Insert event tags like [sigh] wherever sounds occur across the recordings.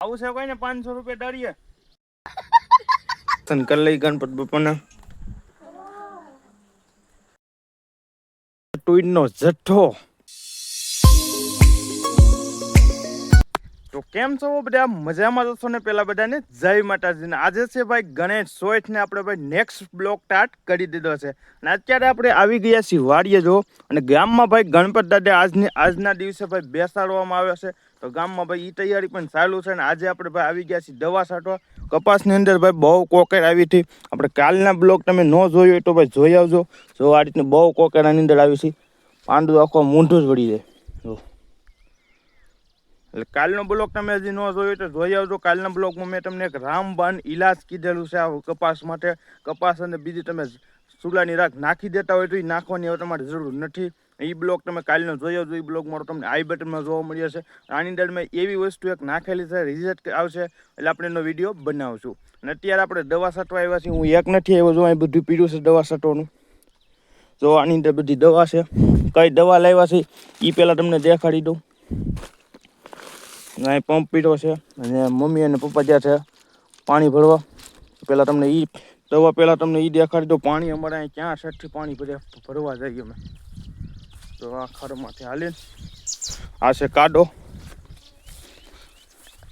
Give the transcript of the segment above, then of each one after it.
આવું છે કોઈ ને પાંચસો રૂપિયા ડરીએ તન કરી લઈ ગણપત બાપાના. ટુઈનો જથ્થો. તો કેમ છો બધા? મજામાં જશો ને પેલા બધાને? જય માતાજીને. આજે છે ભાઈ ગણેશ સોઈઠ ને આપણે ભાઈ નેક્સ્ટ બ્લોક સ્ટાર્ટ કરી દીધો છે. અને અત્યારે આપણે આવી ગયા છીએ વાડીએ જો. અને ગામમાં ભાઈ ગણપત દાદા આજની આજના દિવસે ભાઈ બેસાડવામાં આવ્યો છે. તો ગામમાં ભાઈ એ તૈયારી પણ ચાલુ છે ને આજે આપણે ભાઈ આવી ગયા છીએ દવા છાંટવા. કપાસની અંદર ભાઈ બહુ કોકેર આવી હતી. આપણે કાલના બ્લોક તમે ન જોયો હોય તો ભાઈ જોઈ આવજો. જો આ રીતની બહુ કોકેરાની અંદર આવી છે. પાંડુ આખો મૂંઢું જ વળી જાય. એટલે કાલનો બ્લોક તમે હજી ન જોયો તો જોઈ આવજો. કાલના બ્લોકમાં મેં તમને એક રામબાન ઇલાજ કીધેલું છે આ કપાસ માટે. કપાસ અને બીજી તમે સુલાની રાખ નાખી દેતા હોય તો એ નાખવાની હવે તમારે જરૂર નથી. એ બ્લોક તમે કાલનો જોયો જો એ બ્લોક મારો તમને આઈ બટનમાં જોવા મળી જશે આની અંદર મેં એવી વસ્તુ એક નાખેલી છે રિઝલ્ટ આવશે, એટલે આપણે એનો વીડિયો બનાવશું. અને અત્યારે આપણે દવા છાંટવા આવ્યા છીએ, હું એક નથી આવ્યો, જો અહીં બધું પીડ્યું છે દવા છાંટવાનું. જો આની અંદર બધી દવા છે. કઈ દવા લાવ્યા છે એ પહેલાં તમને દેખાડી દઉં. અહીં પંપ પીડો છે, અને મમ્મી અને પપ્પા જ્યાં છે, પાણી ભરવા. પહેલાં તમને એ દવા પહેલાં તમને એ દેખાડી દો પાણી અમારે અહીં ક્યાં સેટથી પાણી ભર્યા, ભરવા જઈએ અમે. તો આ ખરમાંથી હાલીને. આ છે કાડો.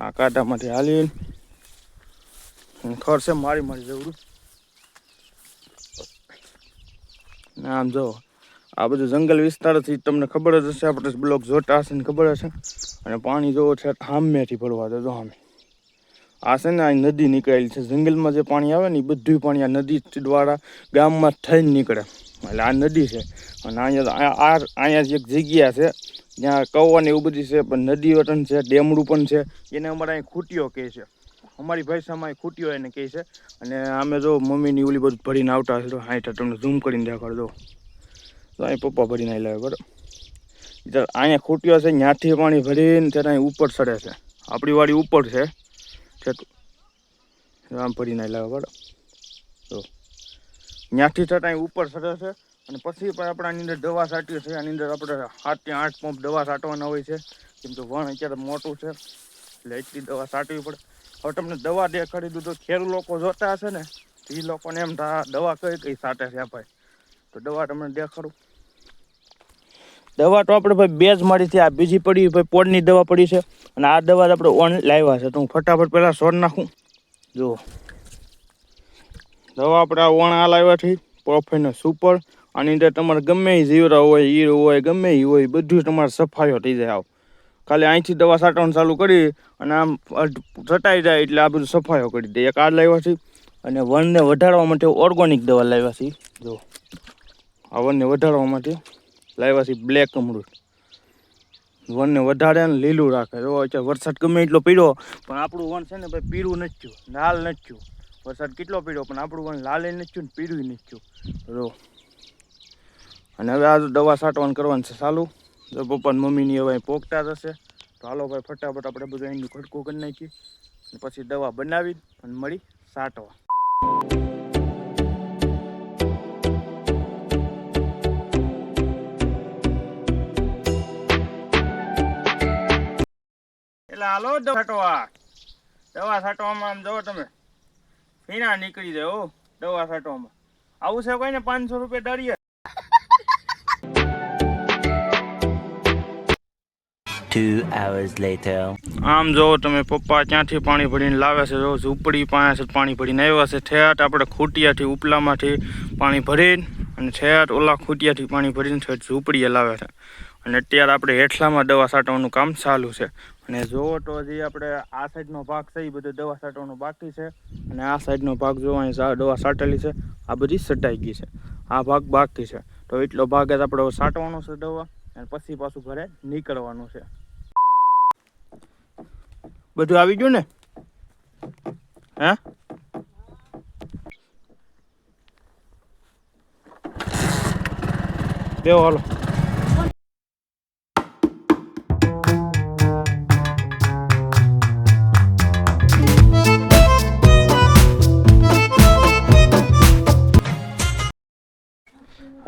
આ કાંટામાંથી હાલીને. ખર છે મારી મારી જરૂર. આમ જો, આ બધું જંગલ વિસ્તારથી તમને ખબર જ હશે, આપણે બ્લોક જોતા હશે ને ખબર હશે. અને પાણી જોવો છે હામેથી ભરવા દેજો જો સામે આ છે ને આ નદી નીકળેલી છે. જંગલમાં જે પાણી આવે ને એ બધું પાણી આ નદી દ્વારા ગામમાં થઈને નીકળે. એટલે આ નદી છે. અને અહીંયા આ અહીંયા જ એક જગ્યા છે. જ્યાં કૌવાની એવું બધી છે, પણ નદી વટન છે, ડેમડું પણ છે. એને અમારે અહીં ખૂટીઓ કહે છે. અમારી ભાષામાં ખૂટીઓ એને કહે છે. અને અમે જો મમ્મીની ઓલી બધું ભરીને આવતા હશે તો હાઈઠા તમને ઝૂમ કરીને દેખાડો તો અહીં પપ્પા ભરીને આવી લાવે બરાબર? અહીંયા ખૂટ્યો છે ત્યાંથી પાણી ભરીને ત્યારે અહીં ઉપર ચડે છે. આપણી વાડી ઉપર છે. આમ ભરીને લાવે બરાબર? ત્યાંથી થતાં ઉપર સરે છે. અને પછી પણ આપણાની અંદર દવા સાટીએ છીએ આની અંદર આપણે સાતથી આઠ પંપ દવા સાટવાના હોય છે. કેમ કે વણ અત્યારે મોટું છે. એટલે એટલી દવા છાંટવી પડે. હવે તમને દવા દેખાડી દીધું ખેડૂત લોકો જોતા હશે ને એ લોકોને એમ દવા કઈ કઈ સાટે છે ભાઈ? તો દવા તમને દેખાડું. દવા તો આપણે ભાઈ બે જ મળી છે આ બીજી પડી ભાઈ પોડની દવા પડી છે. અને આ દવા આપણે ઓન લાવ્યા છે. તો હું ફટાફટ પહેલાં સોર નાખું. જુઓ. દવા આપણે આ ઓણ આ લાવ્યા છે પ્રોફેનો સુપર આની અંદર તમારે ગમે એ જીવરા હોય ઈર હોય, ગમે એ હોય, બધું તમારે સફાઈઓ થઈ જાય આવ. ખાલી અહીંથી દવા સાટવાનું ચાલુ કરી અને આમ ચટાઈ જાય એટલે આ બધું સફાઈઓ કરી દે એક આ લાવ્યા છે અને વનને વધારવા માટે ઓર્ગોનિક દવા લાવ્યા છે જો, આ વનને વધારવા માટે લાવ્યા છે બ્લેક અમૃત. વનને વધારે ને લીલું રાખે. જો વરસાદ ગમે એટલો પીડ્યો, પણ આપણું વન છે ને ભાઈ પીળું નથી થયું લાલ નથી થયું. વરસાદ કેટલો પીડ્યો, પણ આપણું વન લાલે નથી ને પીડ્યું નથી થયું. અને હવે આ દવા છાંટવાનું કરવાનું છે ચાલુ. જો પપ્પા ને મમ્મીની હવે પોગતા જશે. તો હાલો ભાઈ, ફટાફટ આપણે બધું અહીંનું ખડકું કરી નાખીએ. પછી દવા બનાવી અને મળી સાટવા. એટલે હાલો દવા છાંટવા દવા છાંટવામાં આમ જુઓ તમે. ફીણા નીકળી જાય હો દવા છાંટવામાં આવું છે કોઈ ને પાંચસો રૂપિયા ડરીએ Two hours later. આમ જો તમે પપ્પા ક્યાંથી પાણી ભરીને લાવે છે જો ઝૂંપડી પાસે પાણી ભરીને આવ્યા છે ઠેઠ આપણે ખૂટિયાથી ઉપલામાંથી પાણી ભરીને અને ઠેઠ ઓલા ખૂટિયાથી પાણી ભરીને ઠેઠ ઝૂંપડીએ લાવે છે. અને અત્યારે આપણે હેઠલામાં દવા છાંટવાનું કામ ચાલુ છે. અને જોવો તો હજી આપણે આ સાઈડનો ભાગ છે એ બધો દવા છાંટવાનો બાકી છે. અને આ સાઈડનો ભાગ જો અહીં દવા છાંટેલી છે, આ બધી સટાઈ ગઈ છે. આ ભાગ બાકી છે. તો એટલો ભાગ જ આપણે છાંટવાનો છે દવા અને પછી પાછું ઘરે નીકળવાનું છે. બધું આવી ગયું ને? હે? બેહો હાલો.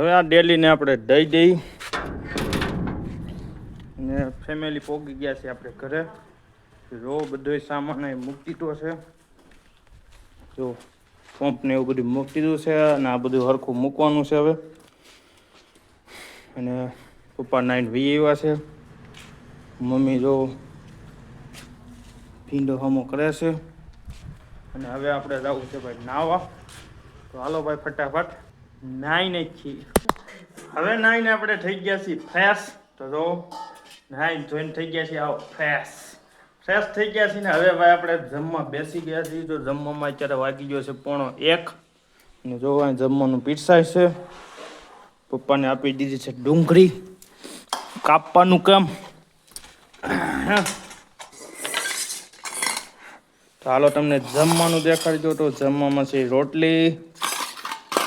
હવે આ ડેલીને આપણે દઈ દઈ. ને ફેમિલી પોગી ગયા છે આપણે ઘરે. જો બધો સામાન મૂકી દીધો છે. જો પંપને એવું બધું મૂકી દીધું છે અને આ બધું હરખું મૂકવાનું છે હવે. અને પપ્પા નાઈન વી આવ્યા છે. મમ્મી જો ભીંડો હમો કરે છે. અને હવે આપણે જવું છે ભાઈ નાવા. તો હાલો ભાઈ ફટાફટ. નાઈ નાખી હવે નાઈને આપણે થઈ ગયા છીએ ફ્રેશ તો જો, નાઈ જોઈને થઈ ગયા છીએ આવો ફ્રેશ ફ્રેશ થઈ ગયા છીએ ને હવે ભાઈ આપણે જમવા બેસી ગયા છીએ. તો જમવામાં અત્યારે વાગી ગયો છે પોણો એક. ને જો જમવાનું પીરસાય છે. પપ્પાને આપી દીધી છે ડુંગળી. કાપવાનું કામ? તો હાલો તમને જમવાનું દેખાડી દો તો જમવામાં છે રોટલી.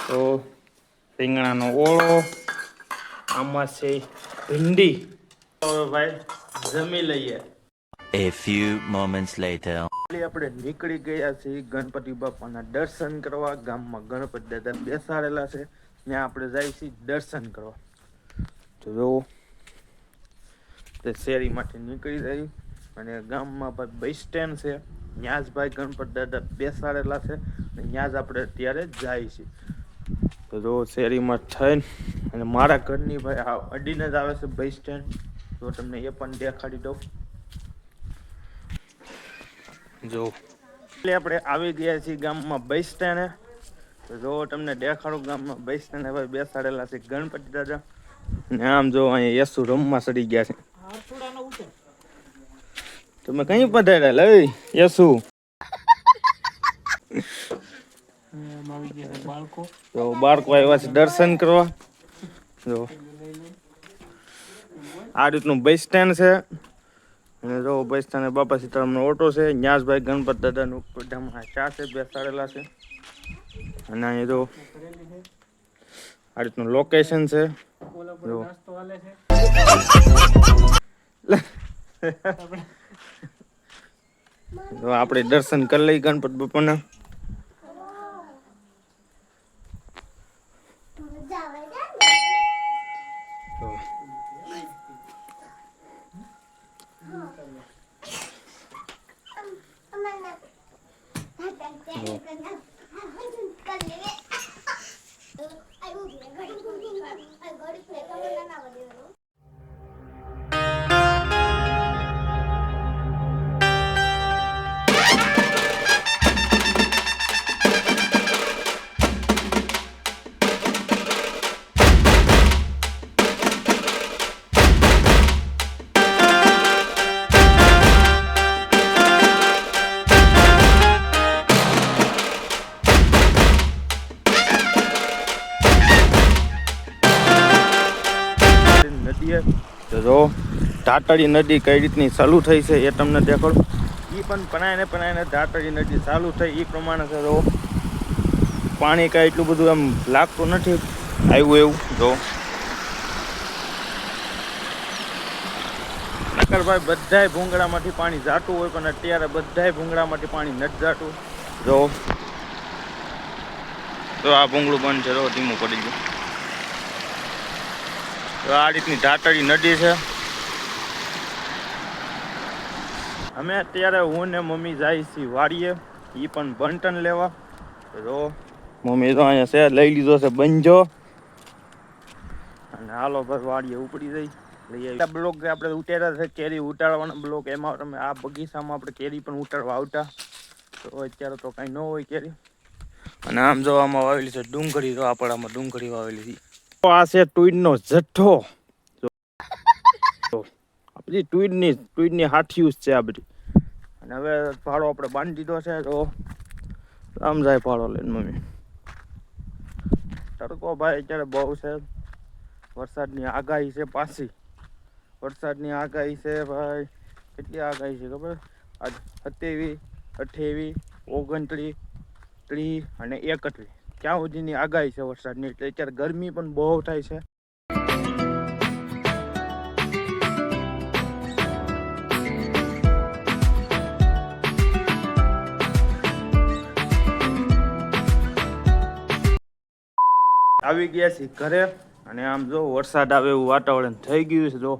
તો રીંગણાનો ઓળો આમાં છે ભીંડી. ભાઈ જમી લઈએ. A few moments later. આપણે નીકળી ગયા છીએ ગણપતિ બાપાના દર્શન કરવા. ગામમાં ગણપતિ દાદા બેસાડેલા છે. ત્યાં આપણે જઈએ છીએ દર્શન કરવા. તો જો તે શેરીમાંથી નીકળી જઈ અને ગામમાં ભાઈ બસ સ્ટેન્ડ છે. ત્યાં જ ભાઈ ગણપતિ દાદા બેસાડેલા છે. ત્યાં જ આપણે અત્યારે જાય છીએ. તો જો શેરીમાં થઈને અને મારા ઘરની ભાઈ આ અડીને જ આવે છે બસ સ્ટેન્ડ તો તમને એ પણ દેખાડી દઉં. જો એટલે આપણે આવી ગયા છીએ ગામમાં બસ સ્ટેન્ડે તો જો તમને દેખાડું ગામમાં બસ સ્ટેન્ડે ભાઈ બેસાડેલા છે ગણપતિ દાદા. ને આમ જો અહીંયા યસુ રમવા સડી ગયા છે. તમે કઈ પધાર્યા? લઈ યસુ તો બાળકો આવ્યા છે દર્શન કરવા. જો. આ રીતનું બસ સ્ટેન્ડ છે. અને જો બસ સ્ટેન્ડ બાપા સીતારામનો ઓટો છે. ન્યાસભાઈ જ ભાઈ ગણપત દાદાનું પડામાં ચા છે બેસાડેલા છે. અને અહીંયા જો આ રીતનું લોકેશન છે. [laughs] જો. આપણે દર્શન કરી લઈ ગણપત બાપાના તો નદી ટાટડી નદી કઈ રીતની ચાલુ થઈ છે એ તમને દેખાડું. એ પણ પણાયને પણાયને ધાટડી નદી ચાલુ થઈ એ પ્રમાણે છે, જો પાણી કાંઈ એટલું બધું એમ લાગતું નથી. આવ્યું એવું, જો. નકરભાઈ, બધાય ભૂંગળામાંથી પાણી જાતું હોય, પણ અત્યારે બધાય ભૂંગળામાંથી પાણી નથી જાતું. જો. તો આ ભૂંગળું બંધ છે, જો, ધીમું પડી ગયું. તો આ રીતની ધાટડી નદી છે. અમે અત્યારે હું ને મમ્મી જાય છીએ વાડીએ. એ પણ બંટન લેવા. જો મમ્મી તો અહીંયા શેર લઈ લીધો છે બંજો. અને હાલો બસ વાડીએ ઉપડી જઈ લઈ આવી. બ્લોક આપણે ઉતાર્યા છે, કેરી ઉતારવાના બ્લોક, એમાં તમે આ બગીચામાં આપણે કેરી પણ ઉતારવા આવતા. તો અત્યારે તો કાંઈ ન હોય કેરી. અને આમ જો આમાં વાવેલી છે ડુંગળી, તો આપણામાં ડુંગળી વાવેલી છે. આ છે ટુઈડનો જથ્થો બધી ટ્વીડની ટ્વીડની હાથીયું જ છે આ બધી. અને હવે ફાળો આપણે બાંધી દીધો છે, તો આમ જાય ફાળો લઈને મમ્મી. તડકો ભાઈ અત્યારે બહુ છે. વરસાદની આગાહી છે પાછી. વરસાદની આગાહી છે ભાઈ. કેટલી આગાહી છે ખબર? આજ સત્યાવીસ, અઠ્યાવીસ, ઓગણત્રીસ, ત્રીસ અને એકત્રીસ. ક્યાં સુધીની આગાહી છે વરસાદની? એટલે અત્યારે ગરમી પણ બહુ થાય છે. આવી ગયા છીએ ઘરે. અને આમ જો વરસાદ આવે એવું વાતાવરણ થઈ ગયું છે, જો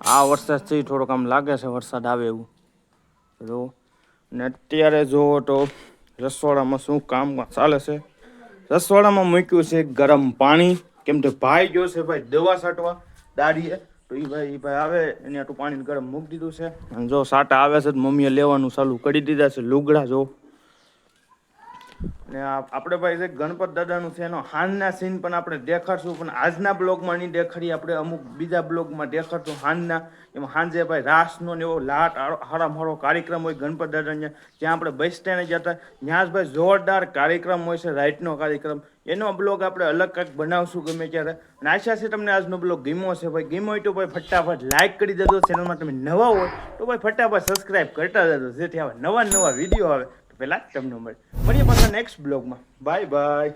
આ વરસાદથી થોડોક આમ લાગે છે વરસાદ આવે એવું. જો ને અત્યારે જુઓ તો રસોડામાં શું કામ ચાલે છે? રસોડામાં મૂક્યું છે ગરમ પાણી. કેમ કે ભાઈ ગયો છે ભાઈ દવા છાંટવા દાડીએ. તો એ ભાઈ એ ભાઈ આવે, એને આટલું પાણી ગરમ મૂકી દીધું છે. અને જો સાટા આવે છે તો મમ્મીએ લેવાનું ચાલુ કરી દીધા છે લુગડા, જો. ને આપણે ભાઈ ગણપત દાદાનું છે એનો હાનના સીન પણ આપણે દેખાડશું, પણ આજના બ્લોગમાં નહીં દેખાડીએ, આપણે અમુક બીજા બ્લોગમાં દેખાડશું હાનના. એમાં હાંજે ભાઈ રાસનો ને એવો લાટ હારામહારો કાર્યક્રમ હોય ગણપત દાદાને જ્યાં આપણે બસ સ્ટેન્ડે જતા. ત્યાં જ ભાઈ જોરદાર કાર્યક્રમ હોય છે રાઇટનો કાર્યક્રમ. એનો બ્લોગ આપણે અલગ કંઈક બનાવશું ગમે ત્યારે. અને આશા છે તમને આજનો બ્લોગ ગીમો છે ભાઈ ગીમો હોય તો ભાઈ ફટાફટ લાઇક કરી દેજો. ચેનલમાં તમે નવા હોય તો ભાઈ ફટાફટ સબસ્ક્રાઇબ કરતા દેજો જેથી આવા નવા નવા વીડિયો આવે. પહેલાં તમને મળે. મળીએ પાછા નેક્સ્ટ બ્લોગમાં બાય બાય